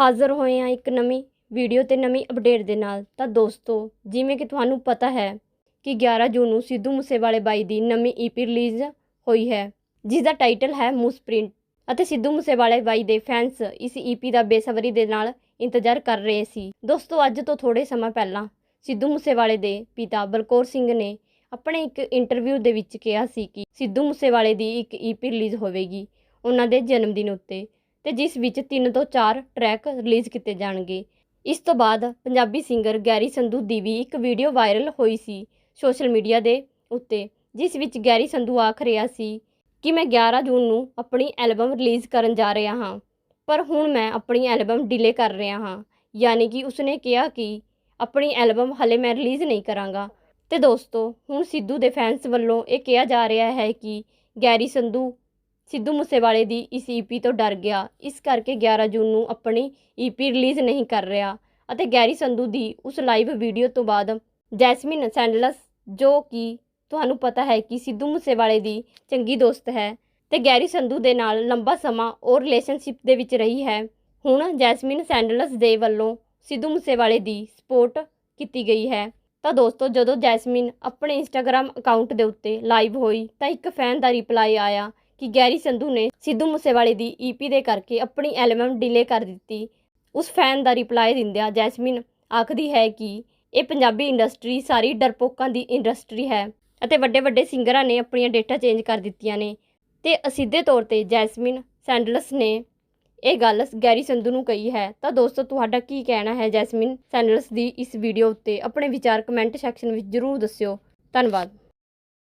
ਹਾਜ਼ਰ ਹੋਏ ਹਾਂ ਇੱਕ ਨਵੀਂ ਵੀਡੀਓ ਤੇ ਨਵੀਂ ਅਪਡੇਟ ਦੇ ਨਾਲ। ਤਾਂ ਦੋਸਤੋ, ਜਿਵੇਂ ਕਿ ਤੁਹਾਨੂੰ ਪਤਾ ਹੈ ਕਿ 11 ਜੂਨ ਨੂੰ ਸਿੱਧੂ ਮੂਸੇਵਾਲੇ ਬਾਈ ਦੀ ਨਵੀਂ ਈਪੀ ਰਿਲੀਜ਼ ਹੋਈ ਹੈ ਜਿਸ ਦਾ ਟਾਈਟਲ ਹੈ ਮੂਸਪ੍ਰਿੰਟ ਅਤੇ ਸਿੱਧੂ ਮੂਸੇਵਾਲੇ ਬਾਈ ਦੇ ਫੈਨਸ ਇਸ ਈਪੀ ਦਾ ਬੇਸਬਰੀ ਦੇ ਨਾਲ ਇੰਤਜ਼ਾਰ ਕਰ ਰਹੇ ਸੀ। ਦੋਸਤੋ, ਅੱਜ ਤੋਂ ਥੋੜੇ ਸਮਾਂ ਪਹਿਲਾਂ ਸਿੱਧੂ ਮੂਸੇਵਾਲੇ ਦੇ ਪਿਤਾ ਬਲਕੌਰ ਸਿੰਘ ਨੇ ਆਪਣੇ ਇੱਕ ਇੰਟਰਵਿਊ ਦੇ ਵਿੱਚ ਕਿਹਾ ਸੀ ਕਿ ਸਿੱਧੂ ਮੂਸੇਵਾਲੇ ਦੀ ਇੱਕ ਈਪੀ ਰਿਲੀਜ਼ ਹੋਵੇਗੀ, ਉਹਨਾਂ ਦੇ ਜਨਮ ਦਿਨ ਉੱਤੇ। ਤੇ ਜਿਸ ਵਿੱਚ 3 ਤੋਂ 4 ਟਰੈਕ ਰਿਲੀਜ਼ ਕੀਤੇ ਜਾਣਗੇ। ਇਸ ਤੋਂ ਬਾਅਦ ਪੰਜਾਬੀ ਸਿੰਗਰ ਗੈਰੀ ਸੰਧੂ ਦੀ ਵੀ ਇੱਕ ਵੀਡੀਓ ਵਾਇਰਲ ਹੋਈ ਸੀ ਸੋਸ਼ਲ ਮੀਡੀਆ ਦੇ ਉੱਤੇ, ਜਿਸ ਵਿੱਚ ਗੈਰੀ ਸੰਧੂ ਆਖ ਰਿਹਾ ਸੀ ਕਿ ਮੈਂ 11 ਜੂਨ ਨੂੰ ਆਪਣੀ ਐਲਬਮ ਰਿਲੀਜ਼ ਕਰਨ ਜਾ ਰਿਹਾ ਹਾਂ, ਪਰ ਹੁਣ ਮੈਂ ਆਪਣੀ ਐਲਬਮ ਡਿਲੇ ਕਰ ਰਿਹਾ ਹਾਂ। ਯਾਨੀ ਕਿ ਉਸਨੇ ਕਿਹਾ ਕਿ ਆਪਣੀ ਐਲਬਮ ਹਲੇ ਮੈਂ ਰਿਲੀਜ਼ ਨਹੀਂ ਕਰਾਂਗਾ। ਤੇ ਦੋਸਤੋ, ਹੁਣ ਸਿੱਧੂ ਦੇ ਫੈਨਸ ਵੱਲੋਂ ਇਹ ਕਿਹਾ ਜਾ ਰਿਹਾ ਹੈ ਕਿ ਗੈਰੀ ਸੰਧੂ ਸਿੱਧੂ ਮੂਸੇਵਾਲੇ ਦੀ ਇਸ ਈਪੀ ਤੋਂ ਡਰ ਗਿਆ। ਇਸ ਕਰਕੇ 11 ਜੂਨ ਨੂੰ ਆਪਣੀ ਈਪੀ ਰਿਲੀਜ਼ ਨਹੀਂ ਕਰ ਰਿਹਾ ਅਤੇ ਗੈਰੀ ਸੰਧੂ ਦੀ ਉਸ ਲਾਈਵ ਵੀਡੀਓ ਤੋਂ ਬਾਅਦ ਜੈਸਮਿਨ ਸੈਂਡਲਸ, ਜੋ ਕਿ ਤੁਹਾਨੂੰ ਪਤਾ ਹੈ ਕਿ ਸਿੱਧੂ ਮੂਸੇਵਾਲੇ ਦੀ ਚੰਗੀ ਦੋਸਤ ਹੈ ਤੇ ਗੈਰੀ ਸੰਧੂ ਦੇ ਨਾਲ ਲੰਬਾ ਸਮਾਂ ਉਹ ਰਿਲੇਸ਼ਨਸ਼ਿਪ ਦੇ ਵਿੱਚ ਰਹੀ ਹੈ, ਹੁਣ ਜੈਸਮਿਨ ਸੈਂਡਲਸ ਦੇ ਵੱਲੋਂ ਸਿੱਧੂ ਮੂਸੇਵਾਲੇ ਦੀ ਸਪੋਰਟ ਕੀਤੀ ਗਈ ਹੈ। ਤਾਂ ਦੋਸਤੋ, ਜਦੋਂ ਜੈਸਮਿਨ ਆਪਣੇ ਇੰਸਟਾਗ੍ਰam ਅਕਾਊਂਟ ਦੇ ਉੱਤੇ ਲਾਈਵ ਹੋਈ ਤਾਂ ਇੱਕ ਫੈਨ ਦਾ ਰਿਪਲਾਈ ਆਇਆ ਕਿ ਗੈਰੀ ਸੰਧੂ ਨੇ ਸਿੱਧੂ ਮੂਸੇਵਾਲੇ ਦੀ ਈਪੀ ਦੇ ਕਰਕੇ ਆਪਣੀ ਐਲਬਮ ਡਿਲੇ ਕਰ ਦਿੱਤੀ। ਉਸ ਫੈਨ ਦਾ ਰਿਪਲਾਈ ਦਿੰਦਿਆਂ ਜੈਸਮਿਨ ਆਖਦੀ ਹੈ ਕਿ ਇਹ ਪੰਜਾਬੀ ਇੰਡਸਟਰੀ ਸਾਰੀ ਡਰਪੋਕਾਂ ਦੀ ਇੰਡਸਟਰੀ ਹੈ ਅਤੇ ਵੱਡੇ ਵੱਡੇ ਸਿੰਗਰਾਂ ਨੇ ਆਪਣੀਆਂ ਡੇਟਾ ਚੇਂਜ ਕਰ ਦਿੱਤੀਆਂ ਨੇ। ਤੇ ਅਸਿੱਧੇ ਤੌਰ ਤੇ ਜੈਸਮਿਨ ਸੈਂਡਲਸ ਨੇ ਇਹ ਗੱਲ ਗੈਰੀ ਸੰਧੂ ਨੂੰ ਕਹੀ ਹੈ। ਤਾਂ ਦੋਸਤੋ, ਤੁਹਾਡਾ ਕੀ ਕਹਿਣਾ ਹੈ ਜੈਸਮਿਨ ਸੈਂਡਲਸ ਦੀ ਇਸ ਵੀਡੀਓ ਉੱਤੇ? ਆਪਣੇ ਵਿਚਾਰ ਕਮੈਂਟ ਸੈਕਸ਼ਨ ਵਿੱਚ ਜ਼ਰੂਰ ਦੱਸਿਓ। ਧੰਨਵਾਦ।